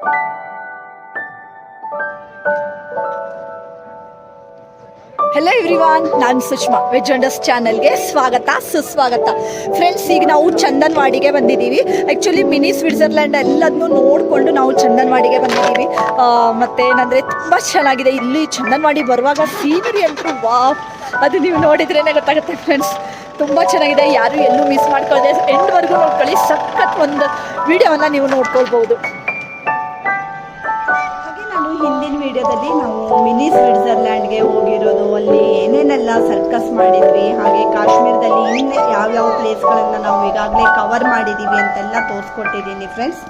Hello everyone ನಾನು Sushma veg ಅಂಡರ್ಸ್ ಚಾನಲ್ಗೆ ಸ್ವಾಗತ, ಸುಸ್ವಾಗತ. ಫ್ರೆಂಡ್ಸ್ ಈಗ ನಾವು ಚಂದನ್ವಾಡಿಗೆ ಬಂದಿದ್ದೀವಿ. ಆ್ಯಕ್ಚುಲಿ ಮಿನಿ ಸ್ವಿಟ್ಜರ್ಲ್ಯಾಂಡ್ ಎಲ್ಲದನ್ನು ನೋಡಿಕೊಂಡು ನಾವು ಚಂದನ್ವಾಡಿಗೆ ಬಂದಿದ್ದೀವಿ. ಮತ್ತೇನಂದರೆ ತುಂಬ ಚೆನ್ನಾಗಿದೆ. ಇಲ್ಲಿ ಚಂದನವಾಡಿ ಬರುವಾಗ ಸೀನರಿ ಅಂತೂ ವಾ ಅದು ನೀವು ನೋಡಿದ್ರೇ ಗೊತ್ತಾಗುತ್ತೆ ಫ್ರೆಂಡ್ಸ್ ತುಂಬ ಚೆನ್ನಾಗಿದೆ. ಯಾರು ಎಲ್ಲೂ ಮಿಸ್ ಮಾಡ್ಕೊಳ್ಳದೆ ಎಂಡ್ವರೆಗೂ ನೋಡ್ಕೊಳ್ಳಿ ಸಖತ್ ಒಂದು ವಿಡಿಯೋವನ್ನು ನೀವು ನೋಡ್ಕೊಳ್ಬೋದು ಹಿಂದಿನ ವಿಡಿಯೋದಲ್ಲಿ ನಾವು ಮಿನಿ ಸ್ವಿಟ್ಜರ್ಲ್ಯಾಂಡ್ಗೆ ಹೋಗಿರೋದು. ಅಲ್ಲಿ ಏನೇನೆಲ್ಲ ಸರ್ಕಸ್ ಮಾಡಿದ್ವಿ, ಹಾಗೆ ಕಾಶ್ಮೀರದಲ್ಲಿ ಇನ್ನೇ ಯಾವ್ಯಾವ ಪ್ಲೇಸ್ಗಳನ್ನು ನಾವು ಈಗಾಗಲೇ ಕವರ್ ಮಾಡಿದ್ದೀವಿ ಅಂತೆಲ್ಲ ತೋರಿಸ್ಕೊಟ್ಟಿದ್ದೀನಿ ಫ್ರೆಂಡ್ಸ್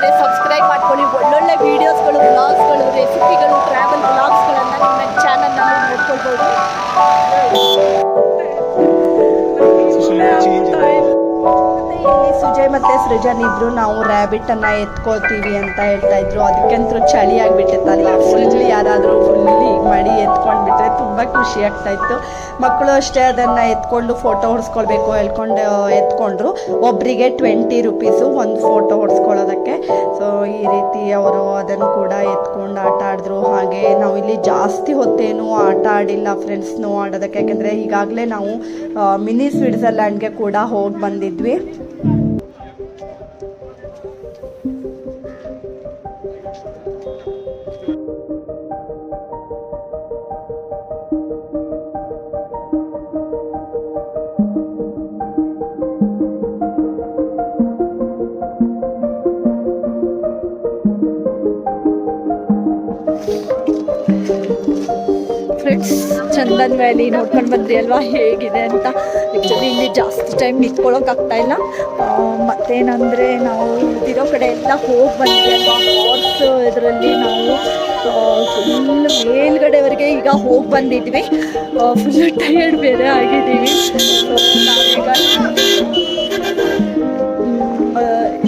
ಇದ್ರೆ ಸಬ್ಸ್ಕ್ರೈಬ್ ಮಾಡ್ಕೊಳ್ಳಿ. ಒಳ್ಳೊಳ್ಳೆ ವೀಡಿಯೋಸ್ಗಳು ವ್ಲಾಗ್ಸ್ಗಳು ರೆಸಿಪಿಗಳು ಟ್ರಾವೆಲ್ ವ್ಲಾಗ್ಸ್ಗಳನ್ನು ನಿಮ್ಮ ಚಾನಲ್ನಲ್ಲಿ ನೋಡ್ಕೊಳ್ಬೋದು. ಸುಜಯ್ ಮತ್ತೆ ಸೃಜನ್ ಇಬ್ಬರು ನಾವು ರ್ಯಾಬಿಟನ್ನು ಅನ್ನ ಎತ್ಕೊಳ್ತೀವಿ ಅಂತ ಹೇಳ್ತಾ ಇದ್ರು. ಅದಕ್ಕಂತೂ ಚಳಿ ಆಗ್ಬಿಟ್ಟಿತ್ತಲ್ಲ ಫುಲ್ ಖುಷಿ ಆಗ್ತಾ ಇತ್ತು. ಮಕ್ಕಳು ಅಷ್ಟೇ ಅದನ್ನ ಎತ್ಕೊಂಡು ಫೋಟೋ ಹೊಡ್ಸ್ಕೊಳ್ಬೇಕು ಹೇಳ್ಕೊಂಡು ಎತ್ಕೊಂಡ್ರು. ಒಬ್ಬರಿಗೆ ಟ್ವೆಂಟಿ ರುಪೀಸು ಒಂದು ಫೋಟೋ ಹೊಡ್ಸ್ಕೊಳ್ಳೋದಕ್ಕೆ. ಸೊ ಈ ರೀತಿ ಅವರು ಅದನ್ನು ಕೂಡ ಎತ್ಕೊಂಡು ಆಟ ಆಡಿದ್ರು. ಹಾಗೆ ನಾವು ಇಲ್ಲಿ ಜಾಸ್ತಿ ಹೊತ್ತೇನು ಆಟ ಆಡಿಲ್ಲ ಫ್ರೆಂಡ್ಸ್ ಸ್ನೋ ಆಡೋದಕ್ಕೆ. ಯಾಕೆಂದರೆ ಈಗಾಗಲೇ ನಾವು ಮಿನಿ ಸ್ವಿಟ್ಜರ್ಲ್ಯಾಂಡ್ಗೆ ಕೂಡ ಹೋಗಿ ಬಂದಿದ್ವಿ. ಫ್ರೆಂಡ್ಸ್ ಚಂದನ್ ವ್ಯಾಲಿ ನೋಡ್ಕೊಂಡು ಬಂದ್ರಿ ಅಲ್ವಾ? ಹೇಗಿದೆ ಅಂತ. ಆ್ಯಕ್ಚುಲಿ ಇಲ್ಲಿ ಜಾಸ್ತಿ ಟೈಮ್ ನಿಂತ್ಕೊಳ್ಳೋಕ್ಕಾಗ್ತಾ ಇಲ್ಲ ಮತ್ತೇನಂದರೆ ನಾವು ಇದಿರೋ ಕಡೆ ಎಲ್ಲ ಹೋಗಿ ಬಂದ್ವಿ ಅಲ್ವಾ? ಹಾರ್ಸ್ ಇದರಲ್ಲಿ ನಾವು ಫುಲ್ ಮೇಲ್ಗಡೆವರೆಗೆ ಈಗ ಹೋಗಿ ಬಂದಿದ್ವಿ. ಫುಲ್ ಟಯರ್ಡ್ ಬೇರೆ ಆಗಿದ್ದೀವಿ.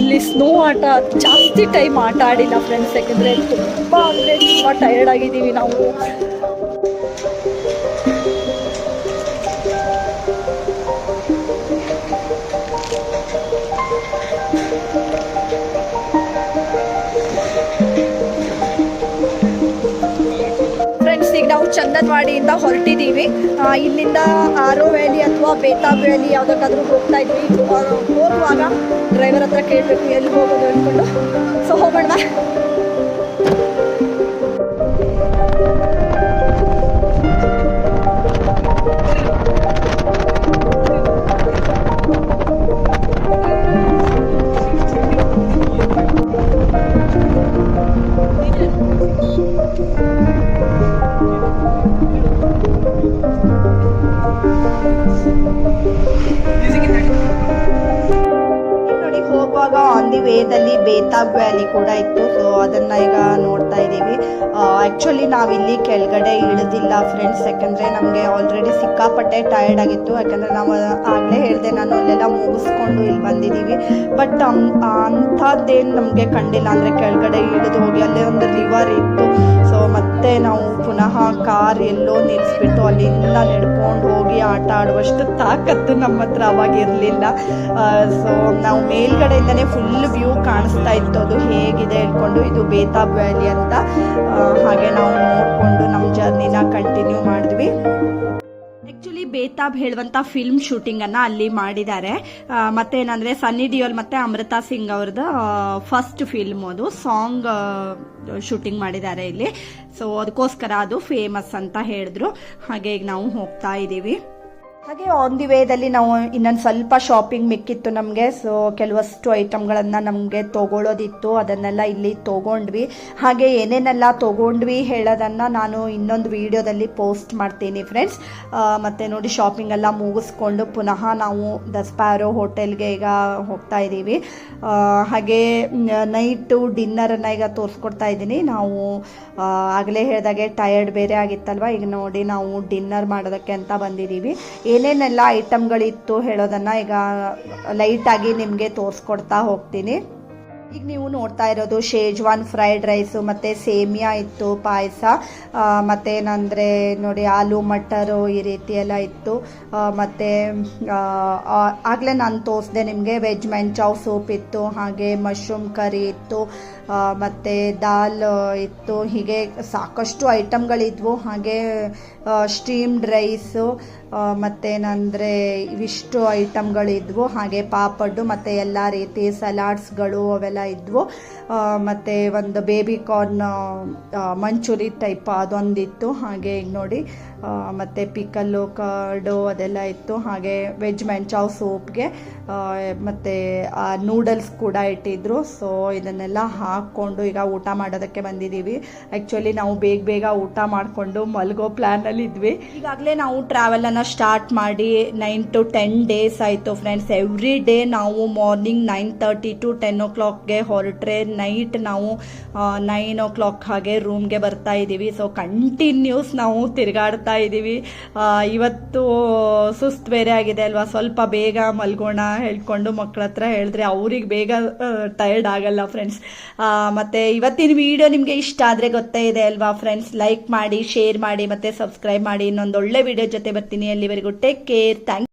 ಇಲ್ಲಿ ಸ್ನೋ ಆಟ ಜಾಸ್ತಿ ಟೈಮ್ ಆಟ ಆಡಿಲ್ಲ ಫ್ರೆಂಡ್ಸ್ ಯಾಕಂದರೆ ತುಂಬ ಅಂದರೆ ತುಂಬ ಟಯರ್ಡ್ ಆಗಿದ್ದೀವಿ ನಾವು. ನಾವು ಚಂದನ್ವಾಡಿಯಿಂದ ಹೊರಟಿದ್ದೀವಿ ಇಲ್ಲಿಂದ ಆರೋ ವ್ಯಾಲಿ ಅಥವಾ ಬೇತಾಬ್ ವ್ಯಾಲಿ ಯಾವುದಕ್ಕಾದ್ರೂ ಹೋಗ್ತಾ ಇದ್ವಿ. ಹೋಗುವಾಗ ಡ್ರೈವರ್ ಹತ್ರ ಕೇಳಬೇಕು, ಎಲ್ಲಿ ಹೋಗೋದು ಅಂದ್ಕೊಂಡು. ಸೊ ಹೋಗೋಣ. ವೇದಲ್ಲಿ ಬೇತಾಬ್ ವ್ಯಾಲಿ ಕೂಡ ಇತ್ತು. ಸೊ ಅದನ್ನ ಈಗ ನೋಡ್ತಾ ಇದ್ದೀವಿ. ಆ್ಯಕ್ಚುಲಿ ನಾವಿಲ್ಲಿ ಕೆಳಗಡೆ ಇಳಿದಿಲ್ಲ ಫ್ರೆಂಡ್ಸ್ ಯಾಕಂದರೆ ನಮಗೆ ಆಲ್ರೆಡಿ ಸಿಕ್ಕಾಪಟ್ಟೆ ಟಯರ್ಡ್ ಆಗಿತ್ತು. ಯಾಕಂದರೆ ನಾವು ಆಗಲೇ ಹೇಳಿದೆ, ನಾನು ಅಲ್ಲೆಲ್ಲ ಮುಗಿಸ್ಕೊಂಡು ಇಲ್ಲಿ ಬಂದಿದ್ದೀವಿ. ಬಟ್ ಅಂಥದ್ದೇನು ನಮಗೆ ಕಂಡಿಲ್ಲ. ಅಂದರೆ ಕೆಳಗಡೆ ಇಳಿದು ಹೋಗಿ ಅಲ್ಲೇ ಒಂದು ರಿವರ್ ಇತ್ತು. ಮತ್ತೆ ನಾವು ಪುನಃ ಕಾರ್ ಎಲ್ಲೋ ನಿಲ್ಲಿಸ್ಬಿಟ್ಟು ಅಲ್ಲಿಂದ ನಡ್ಕೊಂಡು ಹೋಗಿ ಆಟ ಆಡುವಷ್ಟು ತಾಕತ್ತು ನಮ್ಮ ಹತ್ರ ಅವಾಗ ಇರಲಿಲ್ಲ. ಸೊ ನಾವು ಮೇಲ್ಗಡೆಯಿಂದನೇ ಫುಲ್ ವ್ಯೂ ಕಾಣಿಸ್ತಾ ಇತ್ತು. ಅದು ಹೇಗಿದೆ ಹೇಳ್ಕೊಂಡು ಇದು ಬೇತಾಬ್ ವ್ಯಾಲಿ ಅಂತ. ಹಾಗೆ ನಾವು ನೋಡಿಕೊಂಡು ನಮ್ಮ ಜರ್ನಿನ ಕಂಟಿನ್ಯೂ ಮಾಡಿದ್ವಿ. ಬೇತಾಬ್ ಹೇಳುವಂತ ಫಿಲ್ಮ್ ಶೂಟಿಂಗನ್ನು ಅಲ್ಲಿ ಮಾಡಿದ್ದಾರೆ. ಮತ್ತೆ ಏನಂದ್ರೆ ಸನ್ನಿ ಡಿಯೋಲ್ ಮತ್ತೆ ಅಮೃತಾ ಸಿಂಗ್ ಅವ್ರದ್ದು ಫಸ್ಟ್ ಫಿಲ್ಮ್ ಅದು. ಸಾಂಗ್ ಶೂಟಿಂಗ್ ಮಾಡಿದ್ದಾರೆ ಇಲ್ಲಿ. ಸೊ ಅದಕ್ಕೋಸ್ಕರ ಅದು ಫೇಮಸ್ ಅಂತ ಹೇಳಿದ್ರು. ಹಾಗೆ ಈಗ ನಾವು ಹೋಗ್ತಾ ಇದ್ದೀವಿ ಹಾಗೆ ಆನ್ ದಿ ವೇದಲ್ಲಿ ನಾವು ಇನ್ನೊಂದು ಸ್ವಲ್ಪ ಶಾಪಿಂಗ್ ಮಿಕ್ಕಿತ್ತು ನಮಗೆ. ಸೊ ಕೆಲವಷ್ಟು ಐಟಮ್ಗಳನ್ನು ನಮಗೆ ತಗೊಳ್ಳೋದಿತ್ತು ಅದನ್ನೆಲ್ಲ ಇಲ್ಲಿ ತೊಗೊಂಡ್ವಿ. ಹಾಗೆ ಏನೇನೆಲ್ಲ ತೊಗೊಂಡ್ವಿ ಹೇಳೋದನ್ನು ನಾನು ಇನ್ನೊಂದು ವಿಡಿಯೋದಲ್ಲಿ ಪೋಸ್ಟ್ ಮಾಡ್ತೀನಿ ಫ್ರೆಂಡ್ಸ್ ಮತ್ತು ನೋಡಿ ಶಾಪಿಂಗ್ ಎಲ್ಲ ಮುಗಿಸ್ಕೊಂಡು ಪುನಃ ನಾವು ದಸ್ಪಾರೋ ಹೋಟೆಲ್ಗೆ ಈಗ ಹೋಗ್ತಾ ಇದ್ದೀವಿ. ಹಾಗೆ ನೈಟು ಡಿನ್ನರನ್ನು ಈಗ ತೋರಿಸ್ಕೊಡ್ತಾ ಇದ್ದೀನಿ. ನಾವು ಆಗಲೇ ಹೇಳಿದಾಗೆ ಟಯರ್ಡ್ ಬೇರೆ ಆಗಿತ್ತಲ್ವ? ಈಗ ನೋಡಿ ನಾವು ಡಿನ್ನರ್ ಮಾಡೋದಕ್ಕೆ ಅಂತ ಬಂದಿದ್ದೀವಿ. ಏನೇನೆಲ್ಲ ಐಟಮ್ಗಳಿತ್ತು ಹೇಳೋದನ್ನು ಈಗ ಲೈಟಾಗಿ ನಿಮಗೆ ತೋರಿಸ್ಕೊಡ್ತಾ ಹೋಗ್ತೀನಿ. ಈಗ ನೀವು ನೋಡ್ತಾ ಇರೋದು ಶೇಜ್ವಾನ್ ಫ್ರೈಡ್ ರೈಸು ಮತ್ತು ಸೇಮಿಯಾ ಇತ್ತು, ಪಾಯಸ ಮತ್ತೇನಂದರೆ ನೋಡಿ ಆಲೂ ಮಟರು ಈ ರೀತಿ ಎಲ್ಲ ಇತ್ತು. ಮತ್ತು ಆಗಲೇ ನಾನು ತೋರಿಸ್ದೆ ನಿಮಗೆ ವೆಜ್ ಮೆಂಚಾವ್ ಸೂಪ್ ಇತ್ತು, ಹಾಗೆ ಮಶ್ರೂಮ್ ಕರಿ ಇತ್ತು ಮತ್ತು ದಾಲ್ ಇತ್ತು. ಹೀಗೆ ಸಾಕಷ್ಟು ಐಟಮ್ಗಳಿದ್ವು ಹಾಗೆ ಸ್ಟೀಮ್ಡ್ ರೈಸು ಮತ್ತೇನಂದರೆ ಇವಿಷ್ಟು ಐಟಮ್ಗಳಿದ್ವು ಹಾಗೆ ಪಾಪಡ್ಡು ಮತ್ತು ಎಲ್ಲ ರೀತಿ ಸಲಾಡ್ಸ್ಗಳು ಅವೆಲ್ಲ ಇದ್ವು. ಮತ್ತು ಒಂದು ಬೇಬಿ ಕಾರ್ನ್ ಮಂಚೂರಿ ಟೈಪ್ ಅದೊಂದಿತ್ತು. ಹಾಗೆ ಈಗ ನೋಡಿ ಮತ್ತು ಪಿಕಲ್ಲು ಕರ್ಡು ಅದೆಲ್ಲ ಇತ್ತು. ಹಾಗೆ ವೆಜ್ ಮೆಂಚಾವ್ ಸೂಪ್ಗೆ ಮತ್ತು ನೂಡಲ್ಸ್ ಕೂಡ ಇಟ್ಟಿದ್ರು. ಸೊ ಇದನ್ನೆಲ್ಲ ಹಾಕ್ಕೊಂಡು ಈಗ ಊಟ ಮಾಡೋದಕ್ಕೆ ಬಂದಿದ್ದೀವಿ. ಆ್ಯಕ್ಚುಲಿ ನಾವು ಬೇಗ ಬೇಗ ಊಟ ಮಾಡಿಕೊಂಡು ಮಲಗೋ ಪ್ಲ್ಯಾನಲ್ಲಿ ಇದ್ವಿ. ಈಗಾಗಲೇ ನಾವು ಟ್ರಾವೆಲನ್ನು ಸ್ಟಾರ್ಟ್ ಮಾಡಿ ನೈನ್ ಟು ಟೆನ್ ಡೇಸ್ ಆಯಿತು ಫ್ರೆಂಡ್ಸ್ ಎವ್ರಿ ಡೇ ನಾವು morning nine thirty to ten ಓ ಕ್ಲಾಕ್ಗೆ ಹೊರಟ್ರೆ ನೈಟ್ ನಾವು ನೈನ್ ಓ ಕ್ಲಾಕ್ ಹಾಗೆ ರೂಮ್ಗೆ ಬರ್ತಾ ಇದ್ದೀವಿ. ಸೊ ಕಂಟಿನ್ಯೂಸ್ ನಾವು ತಿರುಗಾಡ್ತಾ ಇದ್ದೀವಿ. ಇವತ್ತು ಸುಸ್ತು ಬೇರೆ ಆಗಿದೆ ಅಲ್ವಾ? ಸ್ವಲ್ಪ ಬೇಗ ಮಲ್ಗೋಣ ಹೇಳ್ಕೊಂಡು ಮಕ್ಕಳ ಹತ್ರ ಹೇಳಿದ್ರೆ ಅವ್ರಿಗೆ ಬೇಗ ಟಯರ್ಡ್ ಆಗಲ್ಲ ಫ್ರೆಂಡ್ಸ್ ಮತ್ತು ಇವತ್ತಿನ ವಿಡಿಯೋ ನಿಮಗೆ ಇಷ್ಟ ಆದರೆ ಗೊತ್ತೇ ಇದೆ ಅಲ್ವಾ ಫ್ರೆಂಡ್ಸ್ ಲೈಕ್ ಮಾಡಿ ಶೇರ್ ಮಾಡಿ, ಮತ್ತು ಸಬ್ಸ್ಕ್ರೈಬ್ ಮಾಡಿ. ಇನ್ನೊಂದು ಒಳ್ಳೆ ವಿಡಿಯೋ ಜೊತೆ ಬರ್ತೀನಿ ಅಲ್ಲಿವರೆಗೂ. Take care thank